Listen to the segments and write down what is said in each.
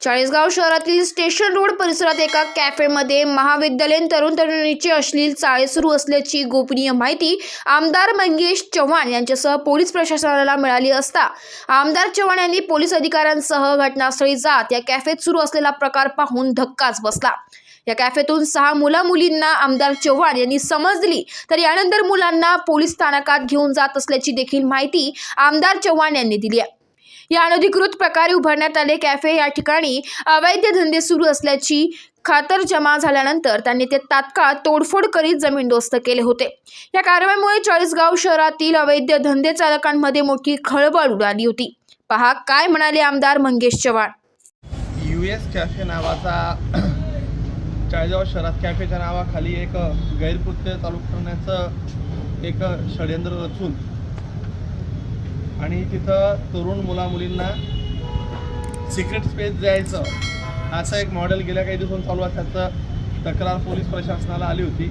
चाळीसगाव शहरातील station road परिसरात एका कॅफेमध्ये महाविद्यालयीन तरुण तरुणीची अश्लील चाळे सुरू असल्याची गोपनीय माहिती आमदार मंगेश चव्हाण यांच्यासह पोलीस प्रशासनाला मिळाली असता आमदार चव्हाण यांनी पोलीस अधिकाऱ्यांसह घटनास्थळी जात या कॅफेत सुरू असलेला प्रकार पाहून धक्काच बसला. या कॅफेतून सहा मुला मुलींना आमदार चव्हाण यांनी समज दिली तर यानंतर मुलांना पोलीस स्थानकात घेऊन जात असल्याची देखील माहिती आमदार चव्हाण यांनी दिली आहे. या अनधिकृत प्रकारे उभारण्यात आले. कॅफे या ठिकाणी अवैध धंदे सुरू असल्याची खातर जमा झाल्यानंतर त्यांनी ते तात्काळ तोडफोड करीत जमीनदोस्त केले होते. या कारवाईमुळे चाळीसगाव शहरातील अवैध धंदे चालकांमध्ये मोठी खळबळ उडाली होती. पहा काय म्हणाले आमदार Mangesh Chavan. U S cafe नावाचा चाळीसगाव शहरात कॅफेच्या नावाखाली एक गैरकृत्य चालू करण्याचं एक षडयंत्र रचून आणि तिथं तरुण मुलामुलींना सिक्रेट स्पेस द्यायचं. असं एक मॉडेल गेल्या काही दिवसांनी चालू असल्याचं तक्रार पोलीस प्रशासनाला आली होती.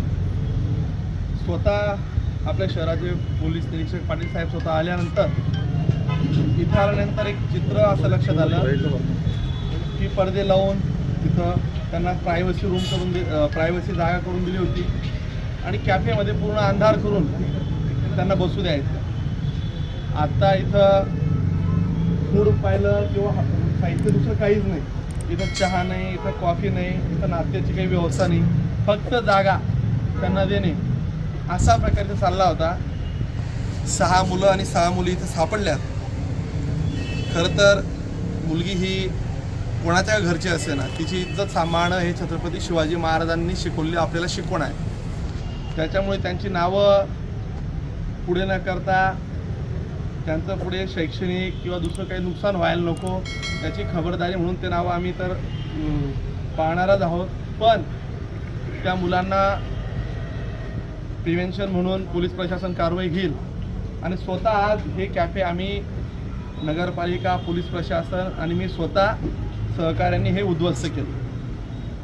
स्वतः आपल्या शहराचे पोलीस निरीक्षक पाटील साहेब स्वतः आल्यानंतर इथं आल्यानंतर एक चित्र असं लक्षात आलं की पडदे लावून तिथं त्यांना प्रायव्हसी रूम करून दि प्रायव्हसी जागा करून दिली होती. आणि कॅफेमध्ये पूर्ण अंधार करून त्यांना बसू द्यायचं. आत्ता इथं फूड पाहिलं किंवा साहित्य दुसरं काहीच नाही. इथं चहा नाही इथं कॉफी नाही इथं नाश्त्याची काही व्यवस्था नाही. फक्त जागा त्यांना देणे असा प्रकारचा चालला होता. सहा मुलं आणि सहा मुली इथं सापडल्यात. खरं तर मुलगी ही कोणाच्या घरची असे ना तिची इज्जत सांभाळणं हे छत्रपती शिवाजी महाराजांनी शिकवले आपल्याला शिकवण आहे. त्याच्यामुळे त्यांची नावं पुढे न करता त्यांचं पुढे शैक्षणिक किंवा दुसरं काही नुकसान व्हायला नको त्याची खबरदारी म्हणून ते नावं आम्ही तर पाहणारच पाळणारच आहोत. पण त्या मुलांना प्रिव्हेन्शन म्हणून पोलीस प्रशासन कारवाई घेईल आणि स्वतः आज हे कॅफे आम्ही नगरपालिका पोलीस प्रशासन आणि मी स्वतः सहकाऱ्यांनी हे उद्ध्वस्त केलं.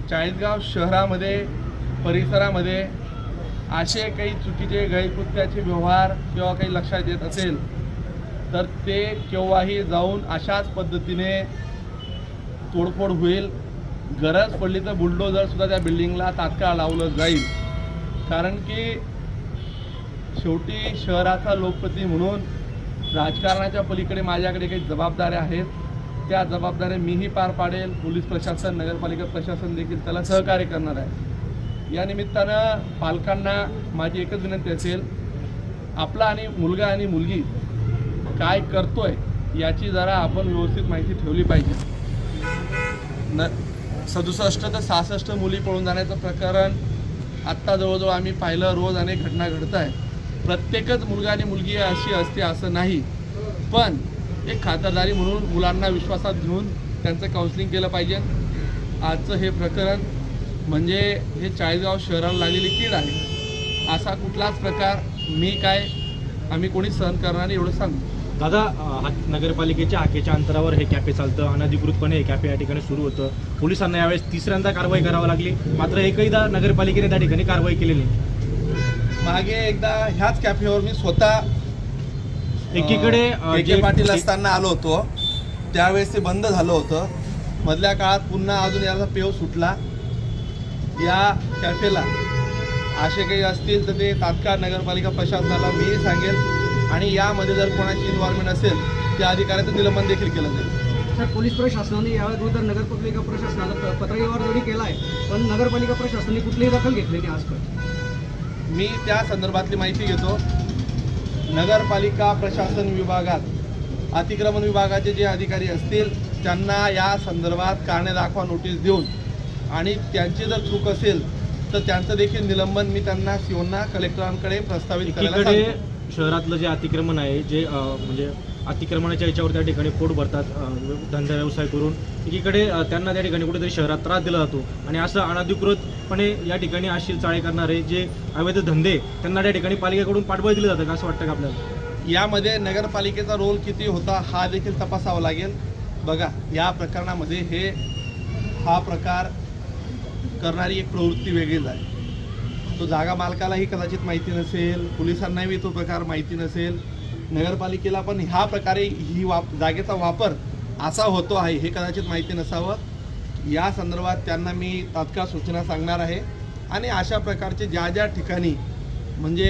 चाळीसगाव शहरामध्ये परिसरामध्ये असे काही चुकीचे गैरकृत्याचे व्यवहार किंवा काही लक्षात येत असेल तर ते केव्हाही जाऊन अशाच पद्धतीने तोडफोड होईल. गरज पडली तर बुलडोजरसुद्धा त्या बिल्डिंगला तात्काळ लावलं जाईल. कारण की शेवटी शहराचा लोकप्रती म्हणून राजकारणाच्या पलीकडे माझ्याकडे काही जबाबदाऱ्या आहेत. त्या जबाबदाऱ्या मीही पार पाडेल. पोलीस प्रशासन नगरपालिका प्रशासन देखील त्याला सहकार्य करणार आहे. या निमित्तानं पालकांना माझी एकच विनंती असेल. आपला आणि मुलगा आणि मुलगी काय करतोय याची जरा आपण व्यवस्थित माहिती ठेवली पाहिजे. न सदुसष्ट ते सहासष्ट मुली पळून जाण्याचं प्रकरण आत्ता जवळजवळ आम्ही पाहिलं रोज अनेक घटना घडत आहे प्रत्येकच मुलगा आणि मुलगी अशी असते असं नाही. पण एक खातरदारी म्हणून मुलांना विश्वासात घेऊन त्यांचं काउन्सिलिंग केलं पाहिजे. आजचं हे प्रकरण म्हणजे हे चाळीसगाव शहराला लागलेली कीड आहे. असा कुठलाच प्रकार मी काय आम्ही कोणी सहन करणार नाही एवढं सांगतो दादा नगरपालिकेच्या हाकेच्या अंतरावर हे कॅफे चालतं. अनधिकृतपणे हे कॅफे या ठिकाणी सुरू होतं. पोलिसांना यावेळेस तिसऱ्यांदा कारवाई करावी लागली. मात्र एकहीदा नगरपालिकेने त्या ठिकाणी कारवाई केलेली. नाही. मागे एकदा ह्याच कॅफेवर मी स्वतः एकीकडे जे- पाटील असताना आलो होतो. त्यावेळेस ते बंद झालं होतं. मधल्या काळात पुन्हा अजून याचा पेव सुटला. या कॅफेला असे काही असतील तर ते तात्काळ नगरपालिका प्रशासनाला मी सांगेल. आणि यामध्ये जर कोणाची इन्व्हॉल्वमेंट असेल त्या अधिकाऱ्याचं निलंबन देखील केलं जाईल. सर पोलीस प्रशासनाने या अगोदर नगरपालिका प्रशासनाला प- पत्रव्यवहार जरी केला आहे पण नगरपालिका प्रशासनाने कुठलीही दखल घेतली नाही आजपर्यंत मी त्या संदर्भातली माहिती घेतो. नगरपालिका प्रशासन विभागात अतिक्रमण विभागाचे जे अधिकारी असतील त्यांना या संदर्भात कारणे दाखवा नोटीस देऊन आणि त्यांची जर चूक असेल तर त्यांचं देखील निलंबन मी त्यांना सीओना कलेक्टरांकडे प्रस्तावित करायला. शहरातलं जे अतिक्रमण आहे जे म्हणजे अतिक्रमणाच्या याच्यावर त्या ठिकाणी पोट भरतात धंदा व्यवसाय करून एकीकडे त्यांना त्या ठिकाणी कुठेतरी शहरात त्रास दिला जातो. आणि असं अनधिकृतपणे या ठिकाणी आशील चाळे करणारे जे अवैध धंदे त्यांना त्या ठिकाणी पालिकेकडून पाठबळ दिलं जातं का असं वाटतं का आपल्याला? यामध्ये नगरपालिकेचा रोल किती होता हा देखील तपासावा लागेल. बघा या प्रकरणामध्ये हे हा प्रकार करणारी एक प्रवृत्ती वेगळीच आहे. तो जागा मालकालाही कदाचित माहिती नसेल पोलिसांनाही तो प्रकार माहिती नसेल. नगरपालिकेला पण ह्या प्रकारे ही वाप जागेचा वापर असा होतो आहे हे कदाचित माहिती नसावं. या संदर्भात त्यांना मी तात्काळ सूचना सांगणार आहे. आणि अशा प्रकारचे ज्या ज्या ठिकाणी म्हणजे